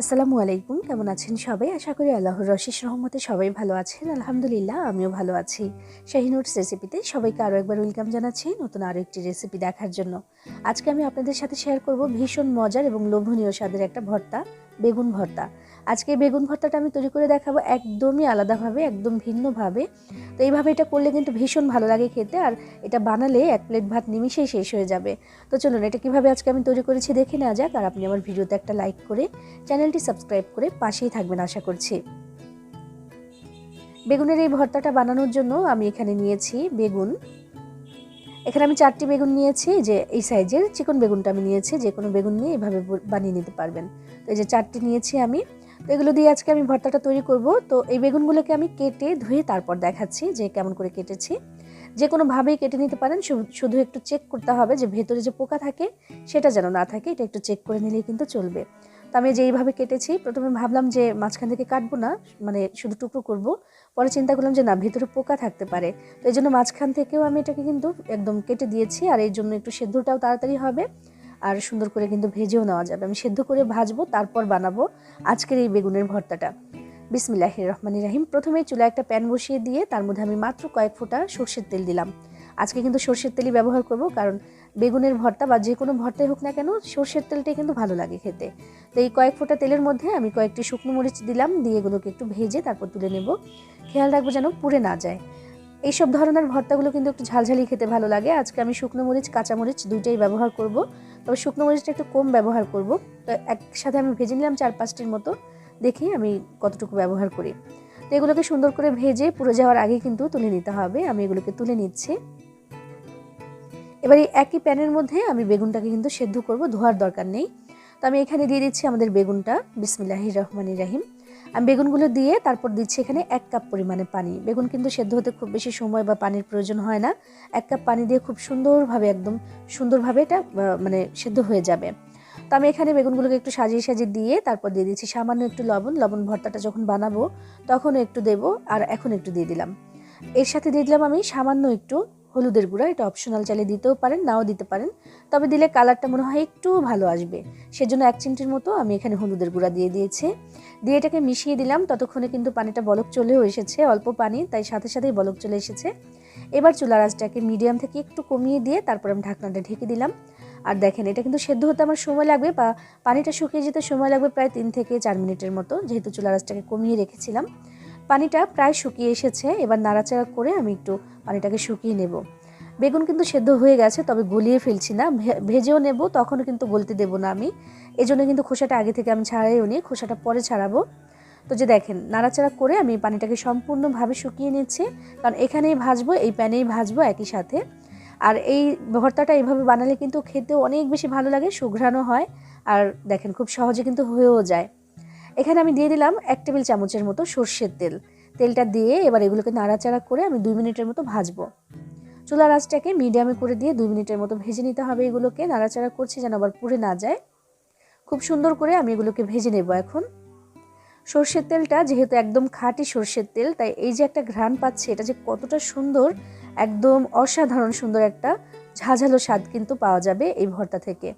আসসালামু আলাইকুম। কেমন আছেন সবাই? আশা করি আল্লাহর রশিস রহমতে সবাই ভালো আছেন। আলহামদুলিল্লাহ, আমিও ভালো আছি। শাহিনুটস রেসিপিতে সবাইকে আরও একবার ওয়েলকাম জানাচ্ছি নতুন আরও একটি রেসিপি দেখার জন্য। আজকে আমি আপনাদের সাথে শেয়ার করব ভীষণ মজার এবং লোভনীয় স্বাদের একটা ভর্তা। বেগুন ভর্তা। আজকে বেগুন ভর্তাটা আমি তৈরি করে দেখাবো একদমই আলাদাভাবে, একদম ভিন্নভাবে। তো এইভাবে এটা করলে কিন্তু ভীষণ ভালো লাগে খেতে আর এটা বানালে এক প্লেট ভাত নিমিশেই শেষ হয়ে যাবে। তো চলুন এটা কীভাবে আজকে আমি তৈরি করেছি দেখে নেওয়া যাক আর আপনি আমার ভিডিওতে একটা লাইক করে চ্যানেলটি সাবস্ক্রাইব করে পাশেই থাকবেন আশা করছি। বেগুনের এই ভর্তাটা বানানোর জন্য আমি এখানে নিয়েছি বেগুন। এখানে আমি চারটি বেগুন নিয়েছি, যে এই সাইজের চিকন বেগুনটা আমি নিয়েছি, যে কোনো বেগুন নিয়ে এভাবে বানিয়ে নিতে পারবেন। তো এই যে চারটি নিয়েছি আমি। তো এগুলো দিয়ে আজকে আমি ভর্তাটা তৈরি করব। তো এই বেগুনগুলোকে আমি কেটে ধুয়ে তারপর দেখাচ্ছি যে কেমন করে কেটেছি। যে কোনোভাবেই কেটে নিতে পারেন, শুধু একটু চেক করতে হবে যে ভেতরে যে পোকা থাকে, সেটা যেন না থাকে, এটা একটু চেক করে নিলেই কিন্তু চলবে। তো আমি যে এইভাবে কেটেছি, প্রথমে ভাবলাম যে মাঝখান থেকে কাটবো না মানে শুধু টুকরো করব। পরে চিন্তা করলাম যে না, ভিতরে পোকা থাকতে পারে। তো এই জন্য মাঝখান থেকেও আমি এটাকে কিন্তু একদম কেটে দিয়েছি আর এই জন্য একটু সেদ্ধটাও তাড়াতাড়ি হবে আর সুন্দর করে কিন্তু ভেজেও নেওয়া যাবে। আমি সেদ্ধ করে ভাজবো, তারপর বানাবো আজকের এই বেগুনের ভর্তাটা। বিসমিল্লাহ রহমানি রাহিম। প্রথমে চুলা একটা প্যান বসিয়ে দিয়ে তার মধ্যে আমি মাত্র কয়েক ফোঁটা সর্ষের তেল দিলাম। আজকে কিন্তু সর্ষের তেলই ব্যবহার করব, কারণ বেগুনের ভর্তা বা যে কোনো ভর্তাই হোক না কেন সর্ষের তেলটাই কিন্তু ভালো লাগে খেতে। তো এই কয়েক ফোঁটা তেলের মধ্যে আমি কয়েকটি শুকনো মরিচ দিলাম, দিয়ে এগুলোকে একটু ভেজে তারপর তুলে নেব। খেয়াল রাখব যেন পুড়ে না যায়। এইসব ধরনের ভর্তাগুলো কিন্তু একটু ঝালঝালি খেতে ভালো লাগে। আজকে আমি শুকনো মরিচ, কাঁচা মরিচ দুইটাই ব্যবহার করব। তবে শুকনো মরিচটা একটু কম ব্যবহার করব। তো একসাথে আমি ভেজে নিলাম চার পাঁচটির মতো, দেখি আমি কতটুকু ব্যবহার করি। তো এগুলোকে সুন্দর করে ভেজে পুরো যাওয়ার আগে কিন্তু তুলে নিতে হবে। আমি এগুলোকে তুলে নিচ্ছি। এবার এই একই প্যানের মধ্যে আমি বেগুনটাকে কিন্তু সেদ্ধ করব, ধোয়ার দরকার নেই। তো আমি এখানে দিয়ে দিচ্ছি আমাদের বেগুনটা, বিসমিল্লাহির রহমান রাহিম। আমি বেগুনগুলো দিয়ে তারপর দিচ্ছি এখানে এক কাপ পরিমাণে পানি। বেগুন কিন্তু সেদ্ধ হতে খুব বেশি সময় বা পানির প্রয়োজন হয় না। এক কাপ পানি দিয়ে খুব সুন্দরভাবে, একদম সুন্দরভাবে এটা মানে সেদ্ধ হয়ে যাবে। তো আমি এখানে বেগুনগুলোকে একটু সাজিয়ে সাজিয়ে দিয়ে তারপর দিয়ে দিচ্ছি সামান্য একটু লবণ। লবণ ভর্তাটা যখন বানাবো, তখনও একটু দেব, আর এখন একটু দিয়ে দিলাম। এর সাথে দিয়ে দিলাম আমি সামান্য একটু হলুদের গুঁড়া, এটা অপশনাল চালে দিতেও পারেন, নাও দিতে পারেন। তবে দিলে কালারটা মনে হয় একটু ভালো আসবে। সেজন্য এক চিমটির মতো আমি এখানে হলুদের গুঁড়া দিয়ে দিয়েছি। দিয়ে এটাকে মিশিয়ে দিলাম, ততক্ষণে কিন্তু পানিটা বলক চলেও এসেছে, অল্প পানি, তাই সাথে সাথেই বলক চলে এসেছে। এবার চুলার আঁচটাকে মিডিয়াম থেকে একটু কমিয়ে দিয়ে তারপর আমি ঢাকনাটা ঢেকে দিলাম। আর দেখেন, এটা কিন্তু সেদ্ধ হতে আমার সময় লাগবে বা পানিটা শুকিয়ে যেতে সময় লাগবে প্রায় তিন থেকে চার মিনিটের মতো, যেহেতু চুলার আঁচটাকে কমিয়ে রেখেছিলাম। পানিটা প্রায় শুকিয়ে এসেছে। এবার নাড়াচাড়া করে আমি একটু পানিটাকে শুকিয়ে নেব। বেগুন কিন্তু সেদ্ধ হয়ে গেছে, তবে গলিয়ে ফেলছি না। ভেজেও নেব, তখনও কিন্তু গলতে দেব না আমি। এই জন্য কিন্তু খোসাটা আগে থেকে আমি ছাড়াইও নিই খোসাটা পরে ছাড়াবো। তো যে দেখেন, নাড়াচাড়া করে আমি পানিটাকে সম্পূর্ণভাবে শুকিয়ে নিচ্ছি, কারণ এখানেই ভাজবো, এই প্যানেই ভাজবো একই সাথে। আর এই ভর্তাটা এইভাবে বানালে কিন্তু খেতেও অনেক বেশি ভালো লাগে সুঘ্রাণও হয়। আর দেখেন, খুব সহজে কিন্তু হয়েও যায়। এখানে আমি দিয়ে দিলাম এক টেবিল চামচের মতো সর্ষের তেল। তেলটা দিয়ে এবার এগুলোকে নাড়াচাড়া করে আমি দুই মিনিটের মতো ভাজবো। চুলার আঁচটাকে মিডিয়ামে করে দিয়ে দুই মিনিটের মতো ভেজে নিতে হবে এগুলোকে। নাড়াচাড়া করছি যেন আবার পুড়ে না যায়। খুব সুন্দর করে আমি এগুলোকে ভেজে নেব এখন। সর্ষের তেলটা যেহেতু একদম খাঁটি সর্ষের তেল, তাই এই যে একটা ঘ্রাণ পাচ্ছে, এটা যে কতটা সুন্দর, একদম অসাধারণ সুন্দর একটা ঝাঝালো স্বাদ কিন্তু পাওয়া যাবে এই ভর্তা থেকে।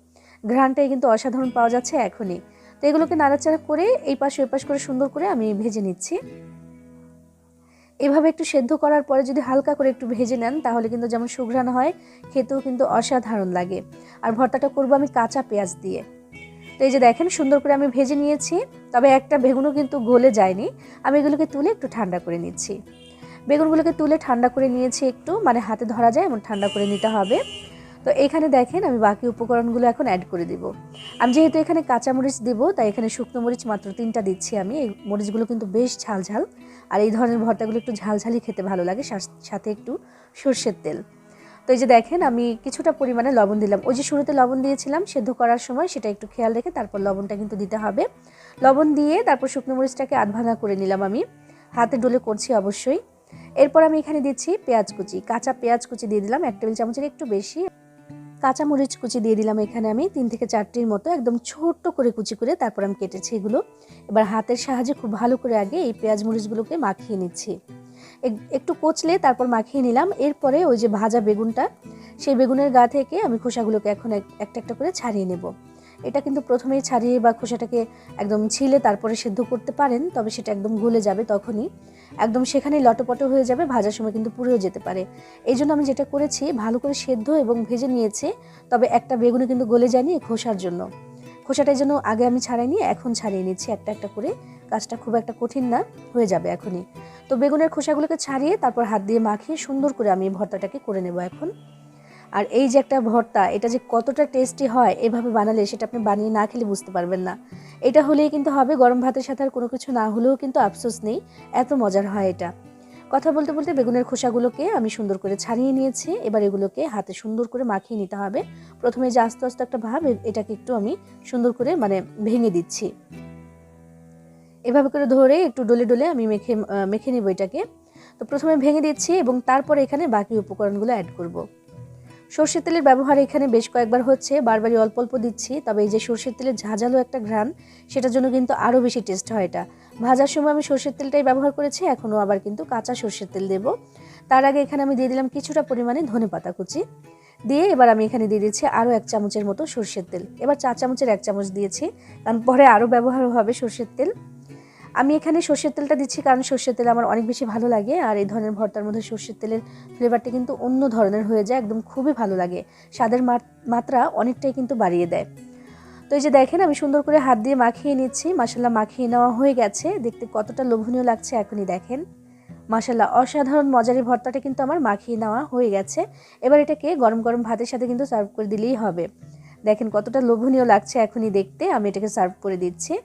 ঘ্রাণটাই কিন্তু অসাধারণ পাওয়া যাচ্ছে এখনই। তো এগুলোকে নাড়াচাড়া করে এই পাশে ওই পাশ করে সুন্দর করে আমি ভেজে নিচ্ছি। এভাবে একটু সেদ্ধ করার পরে যদি হালকা করে একটু ভেজে নেন, তাহলে কিন্তু যেমন সুঘ্রাণ হয়, খেতেও কিন্তু অসাধারণ লাগে। আর ভর্তাটা করব আমি কাঁচা পেঁয়াজ দিয়ে। তো এই যে দেখেন, সুন্দর করে আমি ভেজে নিয়েছি, তবে একটা বেগুনও কিন্তু গলে যায়নি। আমি এগুলোকে তুলে একটু ঠান্ডা করে নিচ্ছি। বেগুনগুলোকে তুলে ঠান্ডা করে নিয়েছি একটু মানে হাতে ধরা যায় এমন ঠান্ডা করে নিতে হবে। তো এখানে দেখেন আমি বাকি উপকরণগুলো এখন অ্যাড করে দিব। আমি যেহেতু এখানে কাঁচা মরিচ দেবো, তাই এখানে শুকনো মরিচ মাত্র তিনটা দিচ্ছি আমি। এই মরিচগুলো কিন্তু বেশ ঝাল ঝাল আর এই ধরনের ভর্তাগুলো একটু ঝালঝালি খেতে ভালো লাগে সাথে একটু সর্ষের তেল। তো এই যে দেখেন আমি কিছুটা পরিমাণে লবণ দিলাম। ওই যে শুরুতে লবণ দিয়েছিলাম, সেদ্ধ করার সময় সেটা একটু খেয়াল রেখে তারপর লবণটা কিন্তু দিতে হবে। লবণ দিয়ে তারপর শুকনো মরিচটাকে আধ ভাঙা করে নিলাম আমি। হাতে ডলে করছি অবশ্যই। এরপর আমি এখানে দিচ্ছি পেঁয়াজ কুচি। কাঁচা পেঁয়াজ কুচি দিয়ে দিলাম, এক টেবিল চামচের একটু বেশি। কাঁচা মরিচ কুচি দিয়ে দিলাম এখানে আমি তিন থেকে চারটির মতো, একদম ছোট্ট করে কুচি করে তারপর আমি কেটেছি এগুলো। এবার হাতের সাহায্যে খুব ভালো করে আগে এই পেঁয়াজ মরিচগুলোকে মাখিয়ে নিচ্ছি। একটু কচলে তারপর মাখিয়ে নিলাম, এরপরে ওই যে ভাজা বেগুনটা, সেই বেগুনের গা থেকে আমি খোসাগুলোকে এখন একটা একটা করে ছাড়িয়ে নেব। এটা কিন্তু প্রথমেই ছাড়িয়ে বা খোসাটাকে একদম ছিলে তারপরে সেদ্ধ করতে পারেন, তবে সেটা একদম গলে যাবে তখনই। একদম সেখানেই লটপট হয়ে যাবে, ভাজার সময় কিন্তু পুড়েও যেতে পারে। এই জন্য আমি যেটা করেছি, ভালো করে সেদ্ধ এবং ভেজে নিয়েছি, তবে একটা বেগুনে কিন্তু গলে যায়নি খোসার জন্য। খোসাটা যেন আগে আমি ছাড়াইনি, এখন ছাড়িয়ে নিচ্ছি একটা একটা করে। কাজটা খুব একটা কঠিন না, হয়ে যাবে এখনই। তো বেগুনের খোসাগুলোকে ছাড়িয়ে তারপর হাত দিয়ে মাখিয়ে সুন্দর করে আমি ভর্তাটাকে করে নেব এখন। আর এই যে একটা ভর্তা, এটা যে কতটা টেস্টি হয় এভাবে বানালে সেটা আপনি বানিয়ে না খেলে বুঝতে পারবেন না। এটা হলেই কিন্তু হবে গরম ভাতের সাথে আর কোনো কিছু না হলেও কিন্তু আফসোস নেই, এত মজার হয় এটা। কথা বলতে বলতে বেগুনের খোসাগুলোকে আমি সুন্দর করে ছাড়িয়ে নিয়েছি, এবার এগুলোকে হাতে সুন্দর করে মাখিয়ে নিতে হবে। প্রথমে যে আস্তে আস্তে একটা ভাব এটাকে একটু আমি সুন্দর করে মানে ভেঙে দিচ্ছি। এভাবে করে ধরে একটু ডলে ডলে আমি মেখে মেখে নেব এটাকে। তো প্রথমে ভেঙে দিচ্ছি এবং তারপরে এখানে বাকি উপকরণগুলো অ্যাড করব। সর্ষের তেলের ব্যবহার এখানে বেশ কয়েকবার হচ্ছে, বারবারই অল্প অল্প দিচ্ছি, তবে এই যে সর্ষের তেলের ঝাঁঝালো একটা ঘ্রাণ, সেটার জন্য কিন্তু আরও বেশি টেস্ট হয় এটা। ভাজার সময় আমি সর্ষের তেলটাই ব্যবহার করেছি, এখনও আবার কিন্তু কাঁচা সর্ষের তেল দেব। তার আগে এখানে আমি দিয়ে দিলাম কিছুটা পরিমাণে ধনে পাতা কুচি। দিয়ে এবার আমি এখানে দিয়ে দিচ্ছি আরও এক চামচের মতো সর্ষের তেল। এবার চা চামচের এক চামচ দিয়েছি, কারণ পরে আরও ব্যবহার হবে সর্ষের তেল। আমি এখানে সর্ষের তেলটা দিচ্ছি কারণ সর্ষের তেল আমার অনেক বেশি ভালো লাগে আর এই ধরনের ভর্তার মধ্যে সর্ষের তেলের ফ্লেভারটা কিন্তু অন্য ধরনের হয়ে যায়, একদম খুবই ভালো লাগে। স্বাদের মাত- মাত্রা অনেকটাই কিন্তু বাড়িয়ে দেয়। তো এই যে দেখেন, আমি সুন্দর করে হাত দিয়ে মাখিয়ে নিচ্ছি। মাসাল্লাহ মাখিয়ে নেওয়া হয়ে গেছে। দেখতে কতটা লোভনীয় লাগছে এখনই দেখেন। মাসাল্লাহ অসাধারণ মজারি ভর্তাটা কিন্তু আমার মাখিয়ে নেওয়া হয়ে গেছে। এবার এটাকে গরম গরম ভাতের সাথে কিন্তু সার্ভ করে দিলেই হবে। দেখেন কতটা লোভনীয় লাগছে এখনই দেখতে। আমি এটাকে সার্ভ করে দিচ্ছি।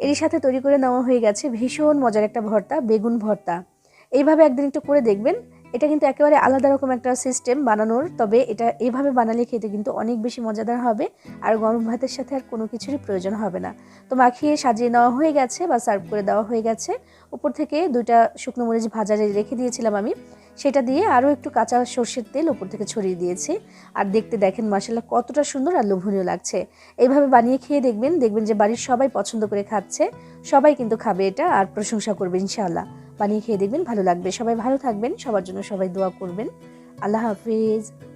এরই সাথে তৈরি করে নেওয়া হয়ে গেছে ভীষণ মজার একটা ভর্তা, বেগুন ভর্তা। এইভাবে একদিন একটু করে দেখবেন। এটা কিন্তু একেবারে আলাদা রকম একটা সিস্টেম বানানোর, তবে এটা এইভাবে বানালে খেতে কিন্তু অনেক বেশি মজাদার হবে আর গরম ভাতের সাথে আর কোনো কিছুরই প্রয়োজন হবে না। তো মাখিয়ে সাজিয়ে নেওয়া হয়ে গেছে বা সার্ভ করে দেওয়া হয়ে গেছে। উপর থেকে দুইটা শুকনো মরিচ ভাজারে রেখে দিয়েছিলাম আমি। সেটা দিয়ে আরও একটু কাঁচা সর্ষের তেল উপর থেকে ছড়িয়ে দিয়েছি। আর দেখতে দেখেন মশলা কতটা সুন্দর আর লোভনীয় লাগছে। এইভাবে বানিয়ে খেয়ে দেখবেন দেখবেন যে বাড়ির সবাই পছন্দ করে খাচ্ছে, সবাই কিন্তু খাবে এটা আর প্রশংসা করবে ইনশাআল্লাহ। বানিয়ে খেয়ে দেখবেন ভালো লাগবে। সবাই ভালো থাকবেন, সবার জন্য সবাই দোয়া করবেন। আল্লাহ হাফিজ।